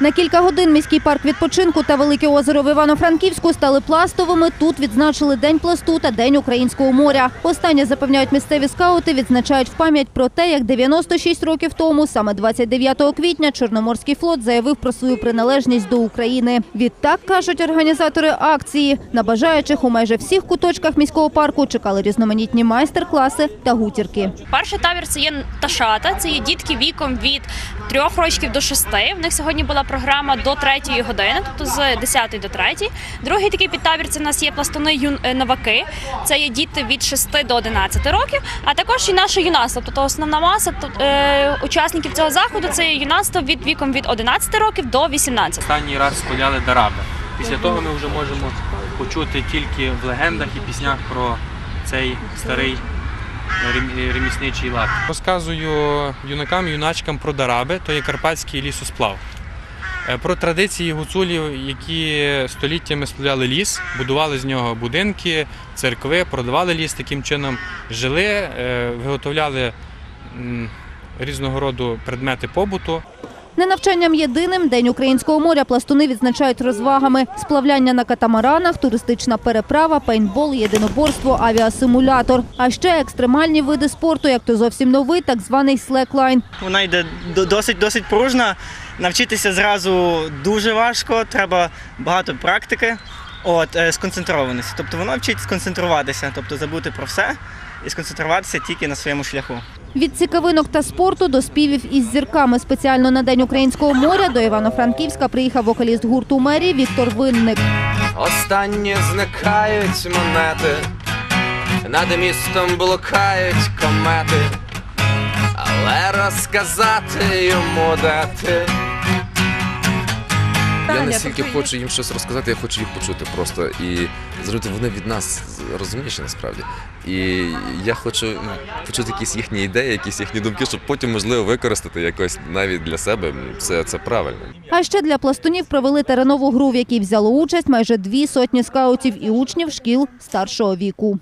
На кілька годин міський парк відпочинку та Велике озеро в Івано-Франківську стали пластовими. Тут відзначили День пласту та День українського моря. Останнє запевняють місцеві скаути, відзначають в пам'ять про те, як 96 років тому, саме 29 квітня, Чорноморський флот заявив про свою приналежність до України. Відтак кажуть організатори акції. На бажаючих у майже всіх куточках міського парку чекали різноманітні майстер-класи та гутірки. Перший табір це є ташата, це є дітки віком від трьох років до шести. В них сьогодні була програма до третьої години, тобто з 10 до 3. Другий такий підтабір це в нас є пластуни юн е, новаки. Це є діти від 6 до 11 років, а також і наше юнацтво. Тобто основна маса то- е, учасників цього заходу це є юнацтво від віком від 11 років до 18. Останній раз спаляли дараби. Після того ми вже можемо почути тільки в легендах і піснях про цей старий ремісничий лад. Розказую юнакам, юначкам про дараби, то є карпатський лісосплав. Е, Про традиції гуцулів, які століттями сплавляли ліс, будували з нього будинки, церкви, продавали ліс таким чином, жили, е, виготовляли різного роду предмети побуту. Не навчанням єдиним День українського моря пластуни відзначають розвагами: сплавляння на катамаранах, туристична переправа, пейнтбол, єдиноборство, авіасимулятор. А ще екстремальні види спорту, як то зовсім новий, так званий слеклайн. Вона йде досить досить пружна. Навчитися зразу дуже важко, треба багато практики, от, е, сконцентрованості. Тобто воно вчить сконцентруватися, тобто забути про все і сконцентруватися тільки на своєму шляху. Від цікавинок та спорту до співів із зірками спеціально на День українського моря до Івано-Франківська приїхав вокаліст гурту Мері Віктор Винник. Останні зникають монети, над містом блукають комети, але розказати йому де ти. Я настільки хочу їм щось розказати, я хочу їх почути просто і зробити вони від нас розумніші насправді. І я хочу ну, почути якісь їхні ідеї, якісь їхні думки, щоб потім можливо використати якось навіть для себе. Це, це правильно. А ще для пластунів провели теренову гру, в якій взяло участь майже дві сотні скаутів і учнів шкіл старшого віку.